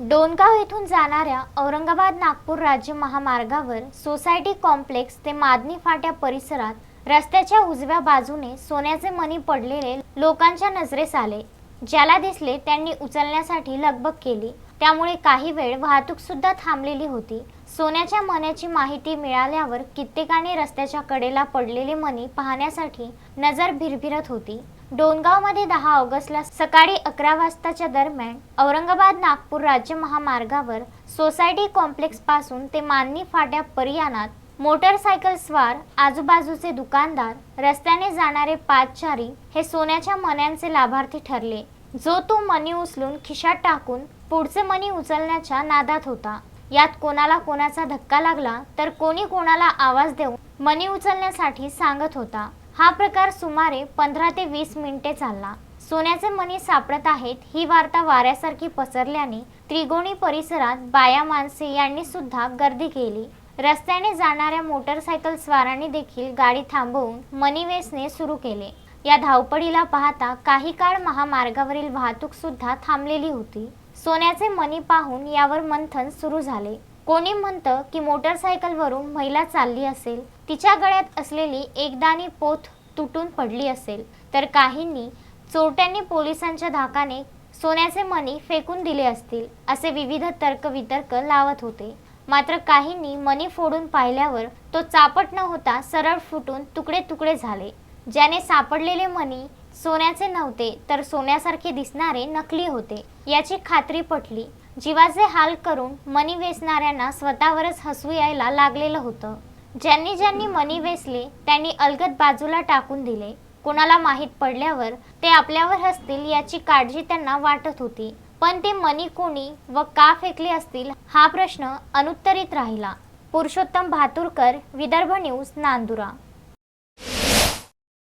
डोनगाव येथून जाणाऱ्या औरंगाबाद नागपूर राज्य महामार्गावर सोसायटी कॉम्प्लेक्स ते मादनी फाट्या परिसरात रस्त्याच्या उजव्या बाजूने सोन्याचे मणी पडलेले लोकांच्या नजरेस आले. ज्याला दिसले त्यांनी उचलण्यासाठी लगबग केली. त्यामुळे काही वेळ वाहतूक सुद्धा थांबलेली होती. सोन्याच्या मण्याची माहिती मिळाल्यावर कित्येकाने रस्त्याच्या कडेला पडलेले मणी पाहण्यासाठी नजर भिरभिरत होती. डोनगावमध्ये दहा ऑगस्टला सकाळी अकरा वाजताच्या दरम्यान औरंगाबाद नागपूर राज्य महामार्गावर सोसायटी कॉम्प्लेक्सपासून ते माननी फाट्या परियानात मोटरसायकल स्वार आजूबाजूचे दुकानदार रस्त्याने जाणारे पादचारी हे सोन्याच्या मण्यांचे लाभार्थी ठरले. जो तो मनी उचलून खिशात टाकून पुढचे मनी उचलण्याच्या नादात होता. यात कोणाला कोणाचा धक्का लागला तर कोणी कोणाला आवाज देऊन मनी उचलण्यासाठी सांगत होता. हा प्रकार सुमारे पंधरा ते वीस मिनिटे चालला. सोन्याचे मणी सापडत आहेत ही वार्ता वाऱ्यासारखी पसरल्याने त्रिगोणी परिसरात बाया माणसे यांनी सुद्धा गर्दी केली. रस्त्याने जाणाऱ्या मोटरसायकल स्वारांनी देखील गाडी थांबवून मनी वेचणे सुरू केले. या धावपळीला पाहता काही काळ महामार्गावरील वाहतूक सुद्धा थांबलेली होती. सोन्याचे मणी पाहून यावर मंथन सुरू झाले. कोणी म्हणतं की मोटरसायकलवरून महिला चालली असेल तिच्या गळ्यात असलेली एकदाणी पोथ तुटून पडली असेल तर काहींनी चोरट्यांनी पोलिसांच्या धाकाने सोन्याचे मणी फेकून दिले असतील असे विविध तर्कवितर्क लावत होते. मात्र काहींनी मणी फोडून पाहिल्यावर तो चापट न होता सरळ फुटून तुकडे तुकडे झाले. ज्याने सापडलेले मणी सोन्याचे नव्हते तर सोन्यासारखे दिसणारे नकली होते. याची खात्री पटली. जीवाचे हाल करून मणी वेचणाऱ्यांना स्वतःवरच हसू यायला लागलेलं होतं. ज्यांनी ज्यांनी मणी वेचले त्यांनी अलगद बाजूला टाकून दिले. कोणाला माहीत पडल्यावर ते आपल्यावर हसतील याची काळजी त्यांना वाटत होती. पण ते मणी कोणी व का फेकले असतील हा प्रश्न अनुत्तरित राहिला. पुरुषोत्तम भातुरकर विदर्भ न्यूज नांदुरा.